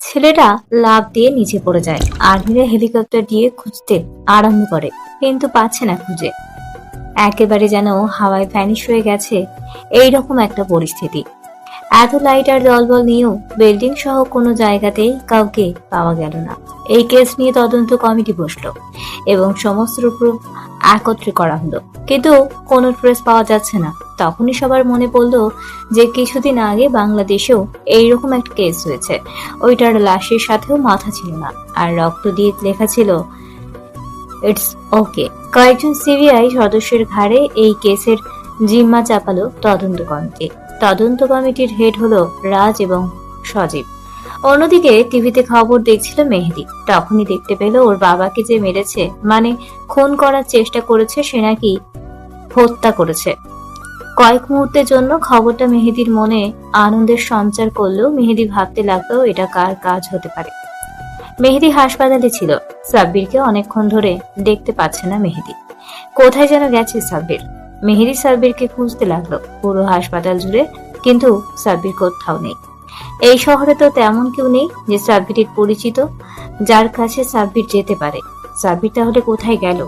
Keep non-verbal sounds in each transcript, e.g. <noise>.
ছেলেটা লাভ দিয়ে নিচে পড়ে যায়। আর্মিরা হেলিকপ্টার দিয়ে খুঁজতে আরম্ভ করে, কিন্তু পাচ্ছে না খুঁজে। একেবারে যেন হাওয়ায় ভ্যানিশ হয়ে গেছে, এইরকম একটা পরিস্থিতি। এত লাইট আর দলবল নিয়েও বিল্ডিং সহ কোনো জায়গাতেই কাউকে পাওয়া গেল না। এই কেস নিয়ে তদন্ত কমিটি বসল এবং সমস্ত প্রুফ একত্রে করা হলো। কিন্তু কোনো ট্রেস পাওয়া যাচ্ছে না। তখনই সবার মনে পড়ল যে কিছুদিন আগে বাংলাদেশেও এইরকম একটা কেস হয়েছে। ওইটার লাশের সাথেও মাথা ছিল না। আর রক্ত দিয়ে লেখা ছিল ইটস ওকে কয়েকজন সিবিআই সদস্যের ঘাড়ে এই কেসের জিম্মা চাপালো তদন্ত কমিটি। তদন্ত কমিটির হেড হলো রাজ এবং সজীব। অন্যদিকে টিভিতে খবর দেখছিল মেহেদি। তখনই দেখতে পেল ওর বাবাকে যে মেরেছে মানে খুন করার চেষ্টা করেছে সে নাকি হত্যা করেছে। কয়েক মুহূর্তের জন্য খবরটা মেহেদির মনে আনন্দের সঞ্চার করলেও মেহেদি ভাবতে লাগল এটা কার কাজ হতে পারে। মেহেদি হাসপাতালে ছিল। সাব্বিরকে অনেকক্ষণ ধরে দেখতে পাচ্ছে না মেহেদি। কোথায় যেন গেছে সাব্বির। মেহেদি সাব্বিরকে খুঁজতে লাগল। পুরো হাসপাতাল জুড়ে কিন্তু সাব্বির কোথাও নেই। এই শহরে তো তেমন কেউ নেই যে সাব্বিরের পরিচিত যার কাছে সাব্বির যেতে পারে। সাব্বির তাহলে কোথায় গেল?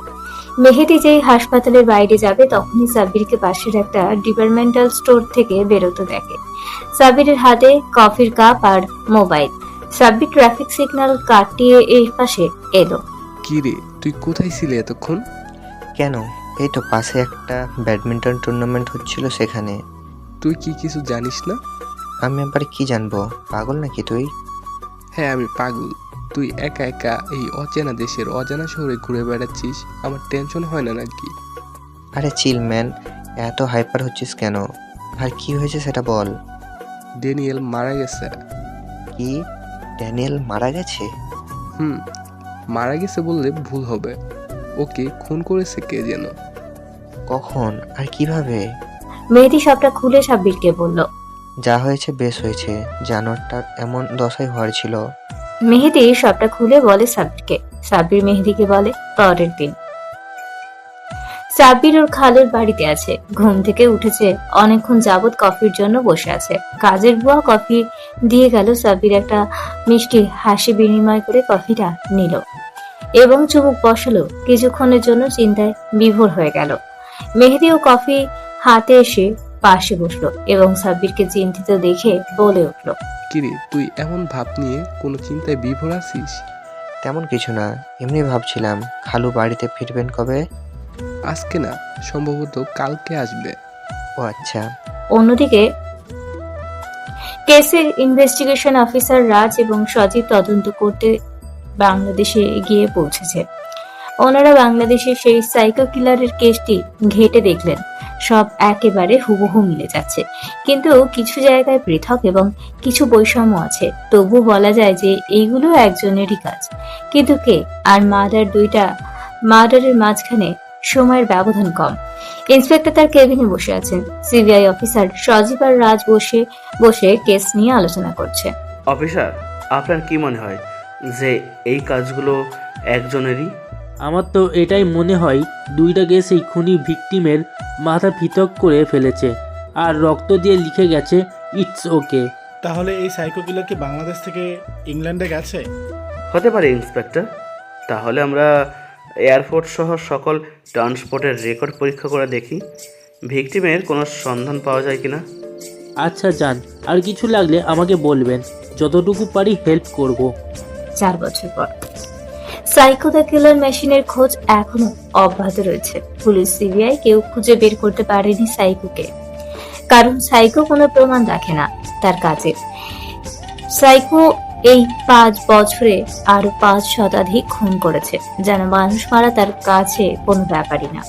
মেহেদি যেই হাসপাতালের বাইরে যাবে তখনই সাব্বিরকে পাশের একটা ডিপার্টমেন্টাল স্টোর থেকে বেরোতে দেখে। সাব্বিরের হাতে কফির কাপ আর মোবাইল। সাব্বির ট্রাফিক সিগন্যাল কাটিয়ে এই পাশে এলো। কি রে তুই কোথায় ছিলি এতক্ষণ? কেন? এই তো পাশে একটা ব্যাডমিন্টন টুর্নামেন্ট হচ্ছিল সেখানে। তুই কি কিছু জানিস না? আমি আবার কি জানব? পাগল নাকি তুই? হ্যাঁ আমি পাগল। তুই একা একা এই অচেনা দেশের অজানা শহরে ঘুরে বেড়াচ্ছিস আমার টেনশন হয় না নাকি? আরে চিল ম্যান এত হাইপার হচ্ছিস কেন? আর কি হয়েছে সেটা বল। ড্যানিয়েল মারা গেছে। কি? ড্যানিয়েল মারা গেছে? হুম মারা গেছে বললে ভুল হবে। ওকে খুন করেছে কে যেন? কখন আর কীভাবে? মেহেদি সবটা খুলে সাব্বিরকে বলল যা হয়েছে বেশ হয়েছে জানোয়ারটার এমন দশাই হওয়ার ছিল। মেহেদি সবটা খুলে বলে সাব্বিরকে। সাব্বির মেহেদিকে বলে পরের দিন। সাব্বির ওর খালের বাড়িতে আছে। ঘুম থেকে উঠেছে অনেকক্ষণ যাবৎ কফির জন্য বসে আছে। কাজের বুয়া কফি দিয়ে গেল সাব্বির একটা মিষ্টি হাসি বিনিময় করে কফিটা নিল এবং চুমুক বসালো। কিছুক্ষণের জন্য চিন্তায় বিভোর হয়ে গেল। মেহেদি ও কফি হাতে এসে পাশে বসল এবং সাব্বিরকে চিন্তিত দেখে বলে উঠল কিরে তুই এমন ভাব নিয়ে কোনো চিন্তায় বিভোর আছিস? তেমন কিছু না এমনি ভাবছিলাম খালু বাড়িতে ফিরবেন কবে? আজকে না সম্ভবত কালকে আসবে। ও আচ্ছা। অন্যদিকে কেসের ইনভেস্টিগেশন অফিসার রাজ এবং সজীব তদন্ত করতে বাংলাদেশে গিয়ে পৌঁছেছে। ওনারা বাংলাদেশের সেই সাইকো কিলারের কেসটি ঘেটে দেখলেন। সব একেবারে হুবহু মিলে যাচ্ছে। কিন্তু কিছু জায়গায় পৃথক এবং কিছু বৈষম্য আছে। তবু বলা যায় যে এইগুলো একজনেরই কাজ। কিন্তু কে? আর মার্ডার দুইটা মার্ডারের মাঝখানে সময়ের ব্যবধান কম। ইন্সপেক্টর তার কেবিনে বসে আছেন। সিবিআই অফিসার সজীব আর রাজ বসে বসে কেস নিয়ে আলোচনা করছে। অফিসার, আপনার কি মনে হয় যে এই কাজগুলো একজনেরই? আমার তো এটাই মনে হয় দুইটা কেসেই খুনি ভিকটিমের মাথা পৃথক করে ফেলেছে আর রক্ত দিয়ে লিখে গেছে ইটস ওকে তাহলে এই সাইকো কিলার কি বাংলাদেশ থেকে ইংল্যান্ডে গেছে? হতে পারে ইন্সপেক্টর। তাহলে আমরা এয়ারপোর্ট সহ সকল ট্রান্সপোর্টের রেকর্ড পরীক্ষা করে দেখি ভিকটিমের কোনো সন্ধান পাওয়া যায় কিনা। আচ্ছা যান। আর কিছু লাগলে আমাকে বলবেন যতটুকু পারি হেল্প করব। চার বছর পর। সাইকো দ্য কিলার মেশিনের খোঁজ এখনও অব্যাহত রয়েছে। পুলিশ সিবিআই কেউ খুঁজে বের করতে পারেনি সাইকোকে। কারণ সাইকো কোনো প্রমাণ রাখে না তার কাজে। সাইকো এই পাঁচ বছরে আরও পাঁচ শতাধিক খুন করেছে, যেন মানুষ মারা তার কাছে কোনো ব্যাপারই না।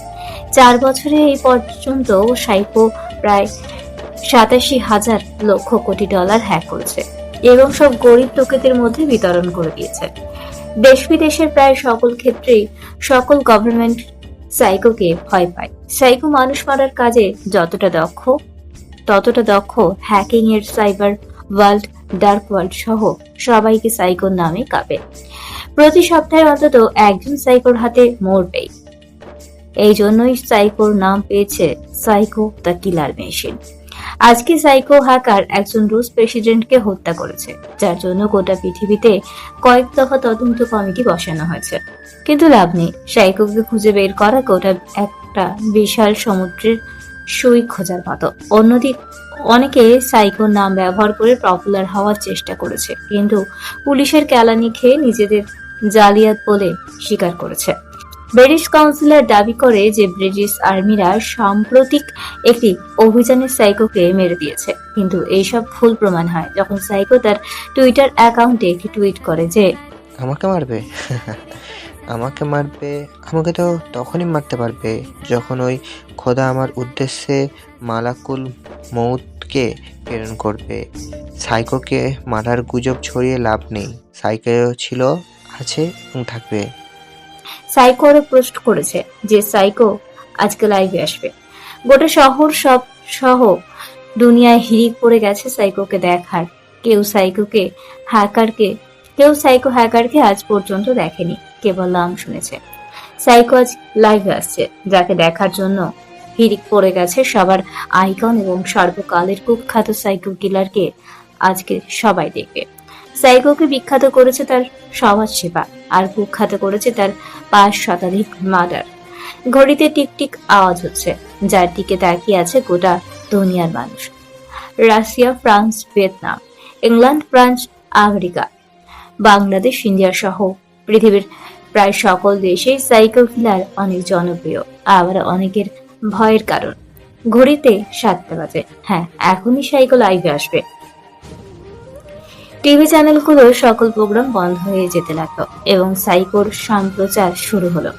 চার বছরে এই পর্যন্ত সাইকো প্রায় সাতাশি হাজার লক্ষ কোটি ডলার হ্যাক করেছে এবং সব গরিব লোকেদের মধ্যে বিতরণ করে দিয়েছে। দেশ বিদেশের প্রায় সকল ক্ষেত্রেই সকল গভর্নমেন্ট সাইকোকে ভয় পায়। সাইকো মানুষ মারার কাজে যতটা দক্ষ, ততটা দক্ষ হ্যাকিং এর সাইবার ওয়ার্ল্ড ডার্ক ওয়ার্ল্ড সহ সবাইকে সাইকোর নামে কাঁপে। প্রতি সপ্তাহে অন্তত একজন সাইকোর হাতে মরবেই। এই জন্যই সাইকোর নাম পেয়েছে সাইকো দ্য কিলার মেশিন আজকে সাইকো হাকার একজন রুশ প্রেসিডেন্টকে হত্যা করেছে, যার জন্য গোটা পৃথিবীতে কয়েক দফা তদন্ত কমিটি বসানো হয়েছে। কিন্তু লাভ নেই, সাইকোকে খুঁজে বের করা গোটা একটা বিশাল সমুদ্রের সুই খোঁজার মতো। অন্যদিক অনেকে সাইকোর নাম ব্যবহার করে পপুলার হওয়ার চেষ্টা করেছে, কিন্তু পুলিশের কেলানি খেয়ে নিজেদের জালিয়াত বলে স্বীকার করেছে। ব্রিটিশ কাউন্সিলর দাবি করে যে ব্রিটিশ আর্মিরা সাম্প্রতিক একটি অভিযানে সাইকোকে মেরে দিয়েছে। কিন্তু এইসব ভুল প্রমাণ হয়। যখন সাইকো তার টুইটার অ্যাকাউন্টে একটি টুইট করে যে, আমাকে মারবে? আমাকে মারবে? আমাকে তো তখনই মারতে পারবে যখন ওই খোদা আমার উদ্দেশ্যে মালাকুল মৌতকে প্রেরণ করবে। সাইকোকে মারার গুজব ছড়িয়ে লাভ নেই। সাইকো ছিল, আছে এবং থাকবে। সাইকো আরও পোস্ট করেছে যে সাইকো আজকে লাইভে আসবে। গোটা শহর সব সহ দুনিয়ায় হিরিক পড়ে গেছে সাইকোকে দেখার। কেউ সাইকোকে, হ্যাকারকে, কেউ সাইকো হ্যাকারকে আজ পর্যন্ত দেখেনি, কেবল নাম শুনেছে। সাইকো আজ লাইভে আসছে, যাকে দেখার জন্য হিরিক পড়ে গেছে সবার আইকন এবং সর্বকালের কুখ্যাত সাইকো কিলারকে আজকে সবাই দেখবে। সাইকোকে বিখ্যাত করেছে তার সমাজ সেবা আর কুখ্যাত করেছে তার পাঁচ শতাধিক মার্ডার ঘড়িতে টিকটিক আওয়াজ হচ্ছে, যার দিকে তাকিয়ে আছে গোটা দুনিয়ার মানুষ। Russia, France, Vietnam, England, France, America, Bangladesh, India সহ পৃথিবীর প্রায় সকল দেশেই সাইকেল কিলার অনেক জনপ্রিয়, আবার অনেকের ভয়ের কারণ। ঘড়িতে সাতটা বাজে। হ্যাঁ এখনই সাইকেল আইভে আসবে। টিভি চ্যানেলগুলো সকল প্রোগ্রাম বন্ধ হয়ে যেতে লাগল এবং সাইকোর সম্প্রচার শুরু হলো।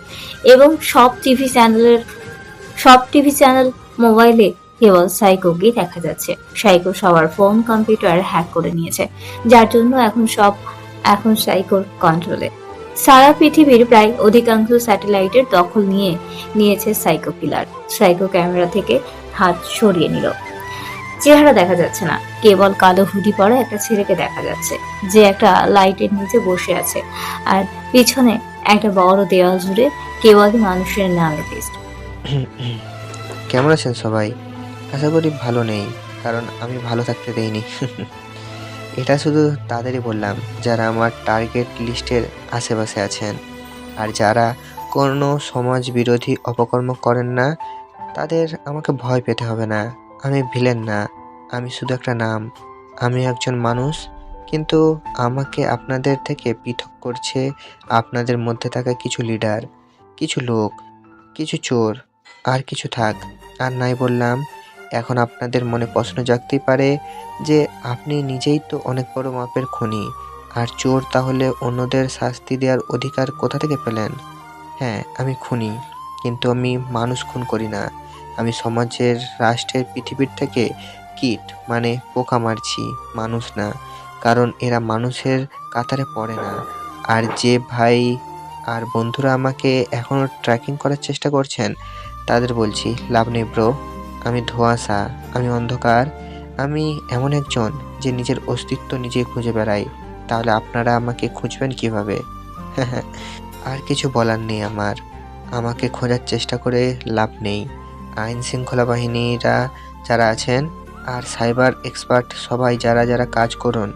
এবং সব টিভি চ্যানেলের, সব টিভি চ্যানেল মোবাইলে কেবল সাইকোকে দেখা যাচ্ছে। সাইকো সবার ফোন, কম্পিউটার হ্যাক করে নিয়েছে, যার জন্য এখন সব, এখন সাইকোর কন্ট্রোলে। সারা পৃথিবীর প্রায় অধিকাংশ স্যাটেলাইটের দখল নিয়ে নিয়েছে সাইকো কিলার। সাইকো ক্যামেরা থেকে হাত সরিয়ে নিল। চেহারা দেখা যাচ্ছে না। কেবল কালো হুডি পরা একটা ছেলেকে দেখা যাচ্ছে, যে একটা লাইটের নিচে বসে আছে। আর পিছনে একটা বড় দেওয়াল জুড়ে কেবল মানুষের নামে লিস্ট <clears throat> কেমন আছেন সবাই? আশা করি ভালো নেই, কারণ আমি ভালো থাকতে দেইনি। <laughs> এটা শুধু তাদেরই বললাম, যারা আমার টার্গেট লিস্টের আশেপাশে আছেন। আর যারা কোনো সমাজ বিরোধী অপকর্ম করেন না, তাদের আমাকে ভয় পেতে হবে না। আমি ভিলেন না, আমি শুধু একটা নাম। আমি একজন মানুষ, কিন্তু আমাকে আপনাদের থেকে পৃথক করছে আপনাদের মধ্যে থাকা কিছু লিডার, কিছু লোক, কিছু চোর, আর কিছু থাক। আর নাই বললাম, এখন আপনাদের মনে প্রশ্ন জাগতেই পারে যে আপনি নিজেই তো অনেক বড় মাপের খনি, আর চোর তাহলে অন্যদের শাস্তি দেওয়ার অধিকার কোথা থেকে পেলেন? হ্যাঁ আমি খুনি, কিন্তু আমি মানুষ খুন করি না। আমি সমাজের, রাষ্ট্রের, পৃথিবীর থেকে কীট মানে পোকা মারছি মানুষ না। কারণ এরা মানুষের কাতারে পড়ে না। আর যে ভাই আর বন্ধুরা আমাকে এখনও ট্র্যাকিং করার চেষ্টা করছেন, তাদের বলছি, লাভ নেই ব্রো আমি ধোঁয়াশা, আমি অন্ধকার, আমি এমন একজন যে নিজের অস্তিত্ব নিজেই খুঁজে বেড়াই তাহলে আপনারা আমাকে খুঁজবেন কীভাবে? <laughs> আর কিছু বলার নেই আমার। আমাকে খোঁজার চেষ্টা করে লাভ নেই। আইন শৃঙ্খলা বাহিনীরা যারা আছেন আর সাইবার এক্সপার্ট সবাই যারা যারা কাজ করুন,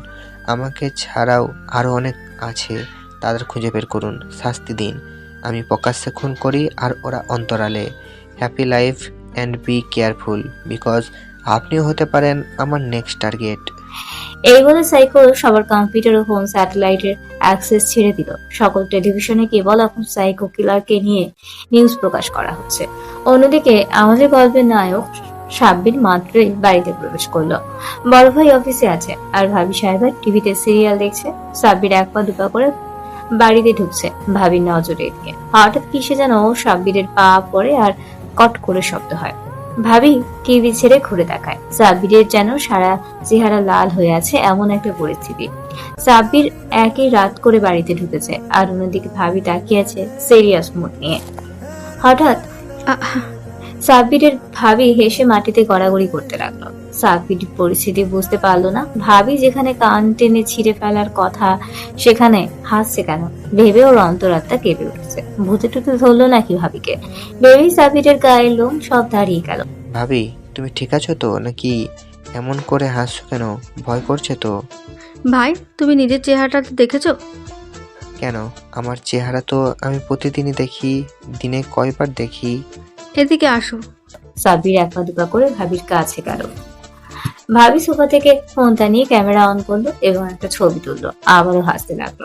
আমাকে ছাড়াও আরও অনেক আছে, তাদের খুঁজে বের করুন, শাস্তি দিন। আমি প্রকাশ্যে খুন করি আর ওরা অন্তরালে। Happy life and be careful because আপনিও হতে পারেন আমার নেক্সট টার্গেট এই বলে সাইকো সবার কম্পিউটার ও ফোন স্যাটেলাইটের অ্যাক্সেস ছেড়ে দিল। সকল টেলিভিশনে কেবল এখন সাইকো কিলারকে নিয়ে নিউজ প্রকাশ করা হচ্ছে। অন্যদিকে আমাদের গল্পের নায়ক সাব্বির মাত্রই বাড়িতে প্রবেশ করল। বড় ভাই অফিসে আছে আর ভাবি সাহেবের টিভিতে সিরিয়াল দেখছে। সাব্বির এক পা দুপা করে বাড়িতে ঢুকছে ভাবির নজরে দিয়ে হঠাৎ কিসে যেন সাব্বিরের পা পড়ে আর কট করে শব্দ হয়। ভাবি, টিভি ছেড়ে ঘুরে দেখায়। সাব্বিরের যেন সারা চেহারা লাল হয়ে আছে এমন একটা পরিস্থিতি। সাব্বির একই রাত করে বাড়িতে ঢুকেছে আর অন্যদিকে ভাবি তাকিয়ে আছে সিরিয়াস মুড নিয়ে। হঠাৎ সাব্বিরের ভাবি হেসে মাটিতে গড়াগড়ি করতে লাগল। সাব্বির পরিস্থিতি বুঝতে পারল না। ভাবি যেখানে কান টেনে ছিঁড়ে ফেলার কথা সেখানে হাসছে কেন? ভেবে ওর অন্তরাত্মা কেঁপে উঠেছে। ভূতে টুতে ধরলো নাকি ভাবিকে? ভেবেই সাব্বিরের গায়ের লোম সব দাঁড়িয়ে গেল। ভাবি তুমি ঠিক আছো তো? নাকি এমন করে হাসছো কেন? ভয় করছে তো? ভাই তুমি নিজের চেহারাটা তো দেখেছ? কেন? আমার চেহারা তো আমি প্রতিদিনই দেখি দিনে কয়বার দেখি। এদিকে আসো। সাব্বির এক পা দুপা করে ভাবির কাছে গেল। ভাবি সোফা থেকে ফোনটা নিয়ে ক্যামেরা অন করল এবং একটা ছবি তুললো। আবারও হাসতে লাগল।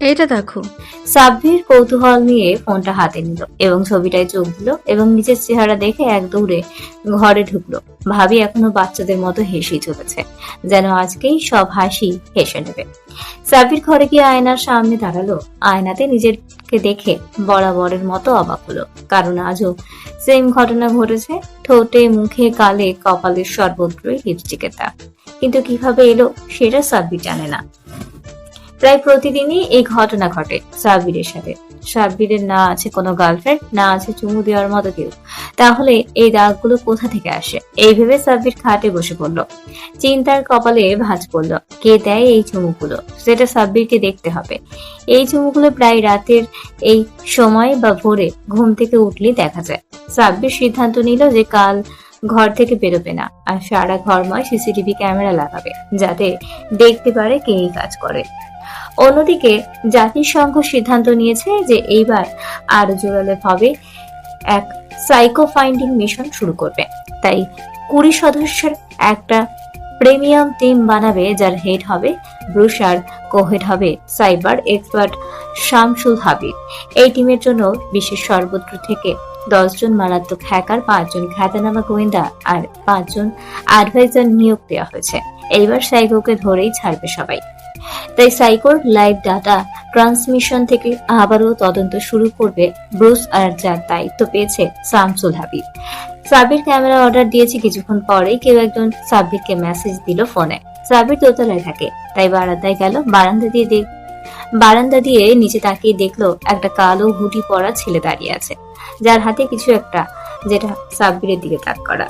এইটা দেখো। সাব্বির কৌতূহল নিয়ে ফোনটা হাতে নিল এবং ছবিটায় চোখ দিল এবং নিজের চেহারা দেখে এক দৌড়ে ঘরে ঢুকলো। ভাবি এখনও বাচ্চাদের মতো হেসেই চলেছে যেন আজকেই সব হাসি হেসে নেবে। সাব্বির ঘরে গিয়ে আয়নার সামনে দাঁড়াল। আয়নাতে নিজেরকে দেখে বরাবরের মতো অবাক হলো। কারণ আজও সেম ঘটনা ঘটেছে, ঠোঁটে, মুখে, কালে, কপালের সর্বত্রই লিপস্টিকের কিন্তু কীভাবে এলো, সেটা সাব্বি জানে না। প্রায় প্রতিদিনই এই ঘটনা ঘটে সাব্বিরের সাথে। সাব্বিরের না আছে কোনো গার্লফ্রেন্ড না আছে চুমু দেওয়ার মতো কেউ। তাহলে এই দাগগুলো কোথা থেকে আসে? এই ভেবে সাব্বির খাটে বসে পড়ল। চিন্তার কপালে ভাঁজ পড়ল। কে দেয় এই চুমুগুলো? সেটা সাব্বিরকে দেখতে হবে। এই চুমুগুলো প্রায় রাতের এই সময় বা ভোরে ঘুম থেকে উঠলেই দেখা যায়। সাব্বির সিদ্ধান্ত নিল যে কাল ঘর থেকে বেরোবে না, আর সারা ঘরময় সিসিটিভি ক্যামেরা লাগাবে, যাতে দেখতে পারে কে এই কাজ করে। অন্যদিকে জাতিসংঘ সিদ্ধান্ত নিয়েছে যে এইবার আরও জোরালো ভাবে এক সাইকো ফাইন্ডিং মিশন শুরু করবে। তাই কুড়ি সদস্যের একটা প্রিমিয়াম টিম বানাবে যার হেড হবে ব্রুশার কোহেড হবে সাইবার এক্সপার্ট শামসুল হাবিব। এই টিমের জন্য বিশ্বের সর্বত্র থেকে দশজন মারাত্মক হ্যাকার পাঁচজন খ্যাতনামা গোয়েন্দা আর পাঁচজন অ্যাডভাইজার নিয়োগ দেওয়া হয়েছে। এইবার সাইকোকে ধরেই ছাড়বে সবাই। তাই সাইকোর লাইভ ডাটা ট্রান্সমিশন থেকে আবারও তদন্ত শুরু করবে ব্রুস আর যার দায়িত্ব পেয়েছে শামসুল হাবিব। সাবির ক্যামেরা অর্ডার দিয়েছে কিছুক্ষণ পরেই কেউ একজন সাব্বিরকে মেসেজ দিল ফোনে। সাবির দোতলায় থাকে, তাই বারান্দায় গেল, বারান্দা দিয়ে দেখ বারান্দা দিয়ে নিচে তাকিয়ে দেখল একটা কালো হুডি পরা ছেলে দাঁড়িয়ে আছে, যার হাতে কিছু একটা, যেটা সাব্বিরের দিকে তাক করা।